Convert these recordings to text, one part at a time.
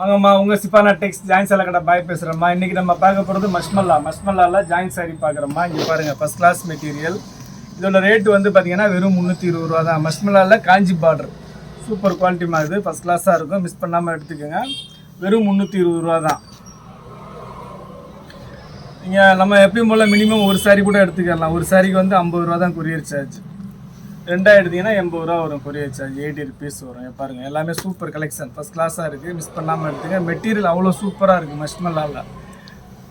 வாங்கம்மா உங்க சிப்பானா டெக்ஸ் ஜாயின் சேலை கடை பாய் பேசுகிறேம்மா இன்னைக்கு நம்ம பார்க்க போகிறது மஷ்மல்லா. மஷ்மல்லாவில் ஜாயின் சாரி பார்க்குறோம்மா. இங்கே பாருங்கள் ஃபர்ஸ்ட் கிளாஸ் மெட்டீரியல் இதோட ரேட் வந்து பார்த்திங்கன்னா வெறும் முந்நூற்றி இருபது ரூபா தான். மஷ்மல்லாவில் காஞ்சி பார்டர் சூப்பர் குவாலிட்டி மாதிரி ஃபர்ஸ்ட் கிளாஸாக இருக்கும். மிஸ் பண்ணாமல் எடுத்துக்கோங்க. வெறும் முந்நூற்றி இருபது ரூபா தான். நீங்கள் நம்ம எப்பயும் போல் மினிமம் ஒரு சாரி கூட எடுத்துக்கலாம் ஒரு சாரிக்கு வந்து ஐம்பது ரூபா தான் கொரியர் சார்ஜ் ரெண்டாக எடுத்தீங்கன்னா எண்பது ரூபா வரும் கொரியர் சார்ஜ் எயிட்டி ருபீஸ் வரும். பாருங்கள் பாருங்க எல்லாமே சூப்பர் கலெக்ஷன் ஃபஸ்ட் கிளாஸாக இருக்குது மிஸ் பண்ணாமல் எடுத்துங்க. மெட்டீரியல் அவ்வளோ சூப்பராக இருக்குது மஷ்மல்லாவில்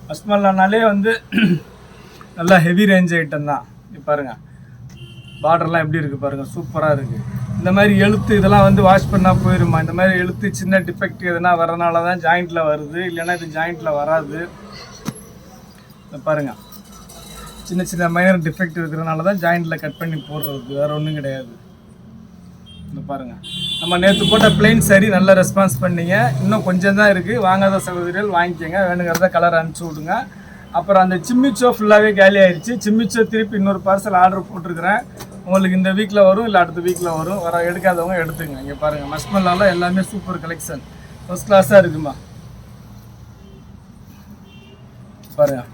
மஷ்மல்லானாலே வந்து நல்லா ஹெவி ரேஞ்ச் ஐட்டம் தான். பாருங்கள் பாருங்க. பார்டர்லாம் எப்படி இருக்குது பாருங்கள் சூப்பராக இருக்குது இந்த மாதிரி எழுத்து இதெல்லாம் வந்து வாஷ் பண்ணால் போயிருமா? இந்த மாதிரி எழுத்து சின்ன டிஃபெக்ட் எதுனா வரனால தான் ஜாயிண்ட்டில் வருது. இல்லைன்னா இது ஜாயிண்ட்டில் வராது. பாருங்கள் பாருங்க. சின்ன சின்ன மைனர் டிஃபெக்ட் இருக்கிறனால தான் ஜாயிண்டில் கட் பண்ணி போடுறது வேறு ஒன்றும் கிடையாது. இந்த பாருங்கள் நம்ம நேற்று போட்ட பிளெயின் சரி நல்ல ரெஸ்பான்ஸ் பண்ணீங்க. இன்னும் கொஞ்சம் தான் இருக்குது வாங்காத சகோதரிகள் வாங்கிக்கோங்க. வேணுங்கிறத கலர் அனுப்பிச்சி விடுங்க. அப்புறம் அந்த சிம்மிச்சோ ஃபுல்லாகவே காலி ஆயிடுச்சு சிம்மிச்சோ திருப்பி இன்னொரு பார்சல் ஆர்டர் போட்டிருக்கிறேன். உங்களுக்கு இந்த வீக்கில் வரும் இல்லை அடுத்த வீக்கில் வரும். வர எடுக்காதவங்க எடுத்துங்க. இங்கே பாருங்கள் மஸ்மல்லால எல்லாமே சூப்பர் கலெக்ஷன் ஃபஸ்ட் கிளாஸாக இருக்குமா? பாருங்கள்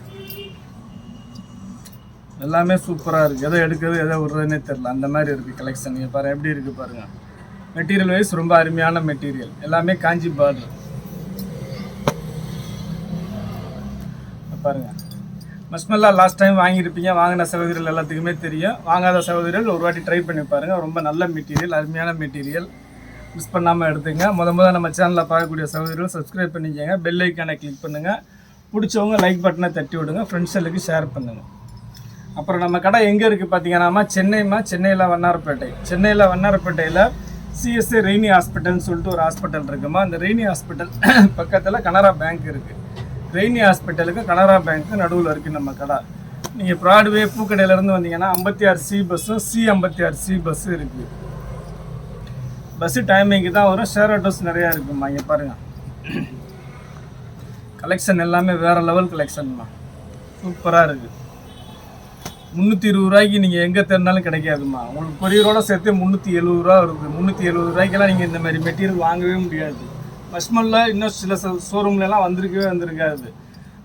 எல்லாமே சூப்பராக இருக்குது எதை எடுக்கிறது எதை விடுறதுனே தெரில அந்த மாதிரி இருக்குது கலெக்ஷன் நீங்கள் பாருங்கள் எப்படி இருக்குது பாருங்கள் மெட்டீரியல் வைஸ் ரொம்ப அருமையான மெட்டீரியல் எல்லாமே காஞ்சி பார்டர் பாருங்கள் மஸ்மல்லா லாஸ்ட் டைம் வாங்கியிருப்பீங்க. வாங்கின சகோதரிகள் எல்லாத்துக்குமே தெரியும். வாங்காத சகோதரிகள் ஒரு வாட்டி ட்ரை பண்ணி பாருங்கள் ரொம்ப நல்ல மெட்டீரியல் அருமையான மெட்டீரியல் மிஸ் பண்ணாமல் எடுத்துங்க. முத முத நம்ம சேனலில் பார்க்கக்கூடிய சகோதரிகள் சப்ஸ்கிரைப் பண்ணிக்கோங்க. பெல் ஐக்கானை கிளிக் பண்ணுங்கள் பிடிச்சவங்க லைக் பட்டனை தட்டி விடுங்க. ஃப்ரெண்ட்ஸ் எல்லாருக்கும் ஷேர் பண்ணுங்கள் அப்புறம் நம்ம கடை எங்கே இருக்குது பார்த்தீங்கன்னாமா சென்னைமா சென்னையில் வண்ணாரப்பேட்டை. சென்னையில் வண்ணாரப்பேட்டையில் சிஎஸ்ஏ ரெய்னி ஹாஸ்பிட்டல்னு சொல்லிட்டு ஒரு ஹாஸ்பிட்டல் இருக்குமா அந்த ரெய்னி ஹாஸ்பிட்டல் பக்கத்தில் கனரா பேங்க் இருக்குது ரெய்னி ஹாஸ்பிட்டலுக்கு கனரா பேங்க்கு நடுவில் இருக்குது நம்ம கடை. நீங்கள் ப்ராட்வே பூக்கடையிலேருந்து வந்தீங்கன்னா ஐம்பத்தி ஆறு சி பஸ்ஸும் சி ஐம்பத்தி ஆறு சி பஸ்ஸும் இருக்குது பஸ்ஸு டைமிங்க்கு தான் வரும். ஷேர் ஆட்டோஸ் நிறையா இருக்குமா இங்கே பாருங்கள் கலெக்ஷன் எல்லாமே வேறு லெவல் கலெக்ஷன்மா சூப்பராக இருக்குது முந்நூற்றி இருபது ரூபாய்க்கு நீங்கள் எங்கே தேடினாலும் கிடைக்காதுமா உங்களுக்கு கொரியரோட சேர்த்து முந்நூற்றி எழுபது ரூபா வருது. முந்நூற்றி எழுபது ரூபாய்க்கெல்லாம் நீங்கள் இந்த மாதிரி மெட்டீரியல் வாங்கவே முடியாது. மஷ்மல்ல இன்னும் சில ஷோரூம்லலாம் வந்திருக்கவே வந்திருக்காது.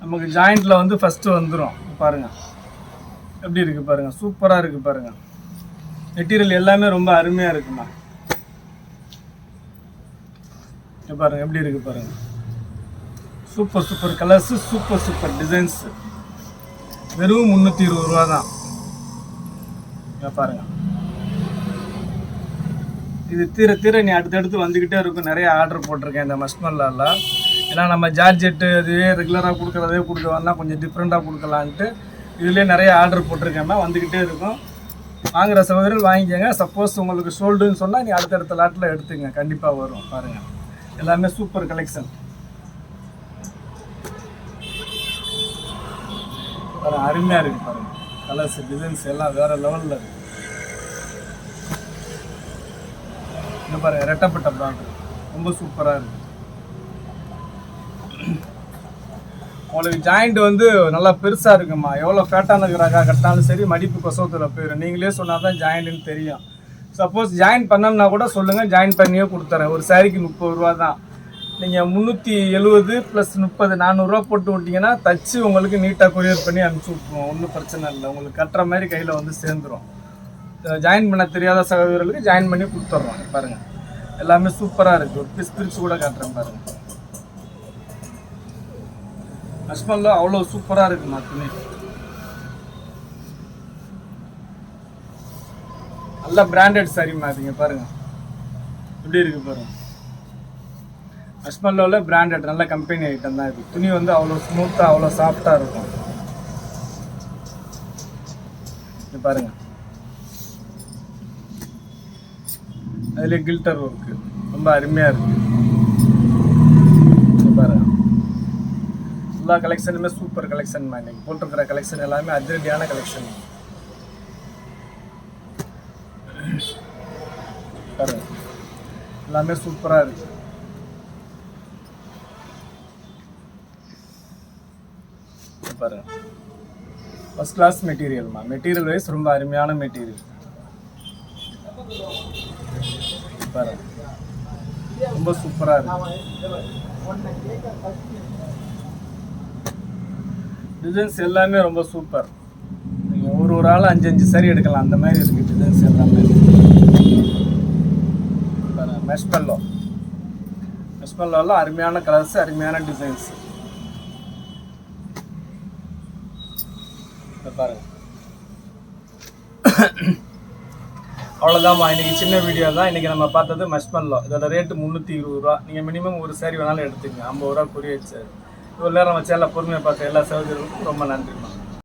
நமக்கு ஜாயிண்ட்டில் வந்து ஃபஸ்ட்டு வந்துடும் பாருங்கள் எப்படி இருக்குது பாருங்கள் சூப்பராக இருக்குது பாருங்கள் மெட்டீரியல் எல்லாமே ரொம்ப அருமையாக இருக்குமா பாருங்கள் எப்படி இருக்குது பாருங்கள் super super colours super super designs வெறும் முந்நூற்றி இருபது ரூபா தான். இங்க பாருங்க. இது தீர தீர நீ அடுத்தடுத்து வந்துக்கிட்டே இருக்கும். நிறைய ஆர்டர் போட்டிருக்கேன் இந்த மஸ்மல்லாலாம் ஏன்னா நம்ம ஜார்ஜெட்டு அதுவே ரெகுலராக கொடுக்குறதே கொடுக்க கொஞ்சம் டிஃப்ரெண்ட்டாக கொடுக்கலான்ட்டு இதுலேயே நிறைய ஆர்டர் போட்டிருக்கேம்மா வந்துக்கிட்டே இருக்கும். வாங்குற சகோதரர்கள் வாங்கிக்கோங்க. சப்போஸ் உங்களுக்கு சோல்டுன்னு சொன்னால் நீ அடுத்தடுத்த லாட்டில் எடுத்துங்க. கண்டிப்பாக வரும். பாருங்கள் எல்லாமே சூப்பர் கலெக்ஷன் அருமையாக இருக்குது பாருங்கள் கலர்ஸ் டிசைன்ஸ் எல்லாம் வேற லெவலில் இருக்கு. இந்த பாருங்க ரெட்டப்பட்ட பிராண்ட் ரொம்ப சூப்பராக இருக்கு. உங்களுக்கு ஜாயிண்ட் வந்து நல்லா பெருசாக இருக்குமா எவ்வளோ ஃபேட்டான இருக்கிறாக்கா கட்டினாலும் சரி மடிப்பு கொசவத்தில் போயிடும் நீங்களே சொன்னால் தான் ஜாயிண்ட்னு தெரியும். சப்போஸ் ஜாயின் பண்ணணும்னா கூட சொல்லுங்கள் ஜாயின் பண்ணியே கொடுத்துறேன். ஒரு சாரிக்கு முப்பது ரூபா தான் நீங்கள் முந்நூற்றி எழுபது ப்ளஸ் முப்பது நானூறுரூவா போட்டு விட்டிங்கன்னா தச்சு உங்களுக்கு நீட்டாக கொரியர் பண்ணி அனுப்பிச்சி விட்ருவோம் ஒன்றும் பிரச்சனை இல்லை. உங்களுக்கு கட்டுற மாதிரி கையில் வந்து சேர்ந்துரும். ஜாயின் பண்ண தெரியாத சகோதரர்களுக்கு ஜாயின் பண்ணி கொடுத்துட்றோம் பாருங்கள் எல்லாமே சூப்பராக இருக்குது ஒரு பிஸ் பிரித்து கூட காட்டுறேன் பாருங்கள் அஸ்மல்ல அவ்வளோ சூப்பராக இருக்குமா துணி நல்ல பிராண்டட் சரிம்மா அதுங்க பாருங்க. எப்படி இருக்கு பாருங்க. அஸ்மல்லோவில் பிராண்டட் நல்ல கம்பெனி ஐட்டம் தான் இது. துணி வந்து அவ்வளோ ஸ்மூத்தாக அவ்வளோ சாஃப்டாக இருக்கும். இது பாருங்கள் அதில் கில்டர் ஒர்க்கு ரொம்ப அருமையாக இருக்குது பாருங்க. எல்லா கலெக்ஷனுமே சூப்பர் கலெக்ஷன் இன்னைக்கு. போட்டிருக்கிற கலெக்ஷன் எல்லாமே அதிரடியான கலெக்ஷன் பாருங்க. எல்லாமே சூப்பராக இருக்குது இது ஃபர்ஸ்ட் கிளாஸ் மெட்டீரியல்மா மெட்டீரியல் வைஸ் ரொம்ப அருமையான மெட்டீரியல் பாரு. ரொம்ப சூப்பராக இருக்கு. டிசைன்ஸ் எல்லாமே ரொம்ப சூப்பர் நீங்கள் ஒரு ஒரு ஆள் அஞ்சு அஞ்சு சரி எடுக்கலாம். அந்த மாதிரி இருக்குது டிசைன்ஸ் எல்லாமே. மெஷ்பல்லோ மெஷ்பல்லோலாம் அருமையான கலர்ஸ் அருமையான டிசைன்ஸ் பாருங்க. அவ்வளோதாம்மா இன்றைக்கி சின்ன வீடியோ தான். இன்றைக்கி நம்ம பார்த்தது மஷ்மல்லோ இதோட ரேட்டு முந்நூற்றி இருபது ரூபா. நீங்கள் மினிமம் ஒரு சேரீ வேணாலும் எடுத்துக்கங்க. ஐம்பது ரூபா குறி வச்சு இவ்வளோ நேரம் வச்சு எல்லாம் பொறுமையாக பார்த்த எல்லா சகோதரர்களுக்கும் ரொம்ப நன்றிம்மா.